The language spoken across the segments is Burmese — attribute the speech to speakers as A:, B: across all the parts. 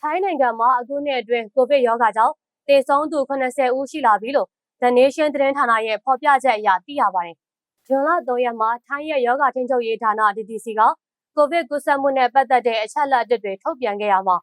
A: ထိုင်းနိုင်ငံမှာအခုနှစ်အတွင်းကိုဗစ်ရောဂါကြောင့်သေဆုံးသူ80ဦးရှိလာပြီလို့ The Nation သတင်းဌာနရဲ့ဖော်ပြချက်အရသိရပါတယ်။ဇွန်လ3ရက်မှာထိုင်းရဲ့ရောဂါထိန်းချုပ်ရေးဌာန DTC ကကိုဗစ်ကူးစက်မှုနဲ့ပတ်သက်တဲ့အချက်အလက်အသစ်တွေထုတ်ပြန်ခဲ့ရမှာ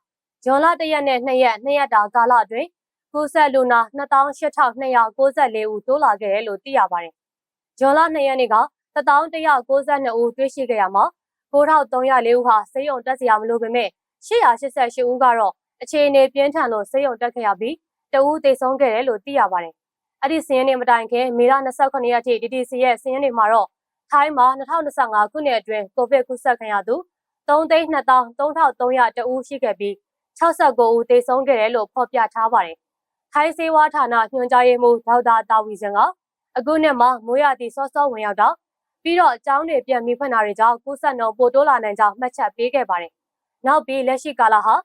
A: ဇွန်လ1ရက်နဲ့2ရက်2ရက်တာကာလအတွင်းကူးစက်လူနာ28,294ဦးတိုးလာခဲ့တယ်လို့သိရပါတယ်။ဇွန်လ2ရက်နေ့က1192ဦးတွေ့ရှိခဲ့ရမှာ9304ဦးဟာဆေးရုံတက်စရာမလိုပေမဲ့ 888ဦးကတော့အခြေအနေပြင်းထန်လို့ဆေးရုံတက်ခဲ့ရပြီးတဦးသေဆုံးခဲ့တယ်လို့သိရပါတယ်။အဲ့ဒီစည်ရင်းတွေမတိုင်ခင်မေလ28ရက်ထိ DTC ရဲ့စည်ရင်းတွေမှာတော့ထိုင်းမှာ2025ခုနှစ်အတွင်းကိုဗစ်ကူးစက်ခံရသူ3,2300ဦးရှိခဲ့ပြီး69ဦးသေဆုံးခဲ့တယ်လို့ဖော်ပြထားပါတယ်။ထိုင်းစေဝါဌာနညွှန်ကြားရေးမှူးဒေါက်တာတာဝီစင်ကအခုနှစ်မှာမိုးရသည့်စောစောဝင်ရောက်တော့ပြီးတော့အကြောင်းတွေပြန်ပြီးဖွင့်တာတွေကြောင့်ကူးစက်နှုန်းပိုတိုးလာနိုင်ကြောင်းမှတ်ချက်ပေးခဲ့ပါတယ်။ နောက်ပြီးလက်ရှိကာလဟာ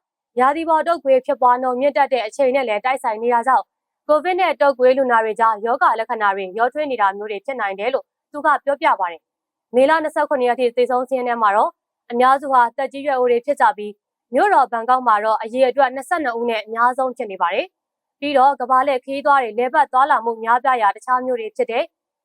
A: ရာသီပေါ်တုပ်ကွေးဖြစ်ပွားနှုန်းမြင့်တက်တဲ့အချိန်နဲ့လည်းတိုက်ဆိုင်နေတာကြောင့်ကိုဗစ်နဲ့တုပ်ကွေးလူနာတွေကြားယောဂလက္ခဏာတွေရောထွေးနေတာမျိုးတွေဖြစ်နိုင်တယ်လို့သူကပြောပြပါတယ်။မေလ29ရက်ထိသေဆုံးစင်းထဲမှာတော့အများစုဟာတက်ကြီးရွယ်အိုတွေဖြစ်ကြပြီးမြို့တော်ဘန်ကောက်မှာတော့အရေအတွက်22ဦးနဲ့အများဆုံးဖြစ်နေပါတယ်။ပြီးတော့ကဘာလက်ခီးသွားတွေလဲပတ်သွားလာမှုများပြားရာတခြားမျိုးတွေဖြစ်တဲ့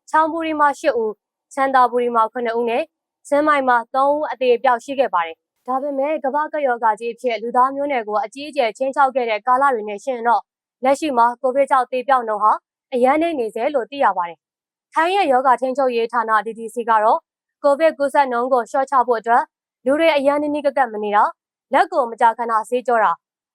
A: ချောင်းပူရီမှာ8ဦးချမ်းသာပူရီမှာ9ဦးနဲ့စမ်းမိုင်မှာ3ဦးအသေးအပြောက်ရှိခဲ့ပါတယ်။ ဒါပေမဲ့ကမ္ဘာကရောဂါကြီးအဖြစ်လူသားမျိုးနွယ်ကိုအကြီးအကျယ်ချင်းချောက်ခဲ့တဲ့ကာလတွေနဲ့ရှင်တော့လက်ရှိမှာကိုဗစ်ကြောင့်သေပြောက်နှုန်းဟာအရန်နေနေစေလို့သိရပါတယ်။ထိုင်းရဲ့ယောဂထိန်းချုပ်ရေးဌာန DTC ကတော့ကိုဗစ်ကူးစက်နှုန်းကိုရှော့ချဖို့အတွက်လူတွေအရန်နေနေကကပ်မနေတာလက်ကိုမကြာခဏဆေးကြောတာ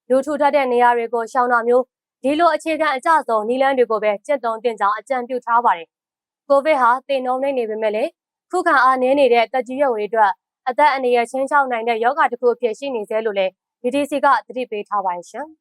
A: လူထူထပ်တဲ့နေရာတွေကိုရှောင်တာမျိုးဒီလိုအခြေခံအကျဆုံးနီလန်းတွေကိုပဲကျင့်သုံးတင်ကြောင်းအကြံပြုထားပါတယ်။ကိုဗစ်ဟာသေနှုန်းနေနေပေမဲ့လည်းခုခံအားနည်းနေတဲ့တက်ကြီးရွယ်တွေအတွက် အသက်အန္တရာယ်ချင်းချောက်နိုင်တဲ့ယောဂတစ်ခုအဖြစ်ရှိနေသေးလို့လည်း DTC ကသတိပေးထားပါတယ်ရှင်။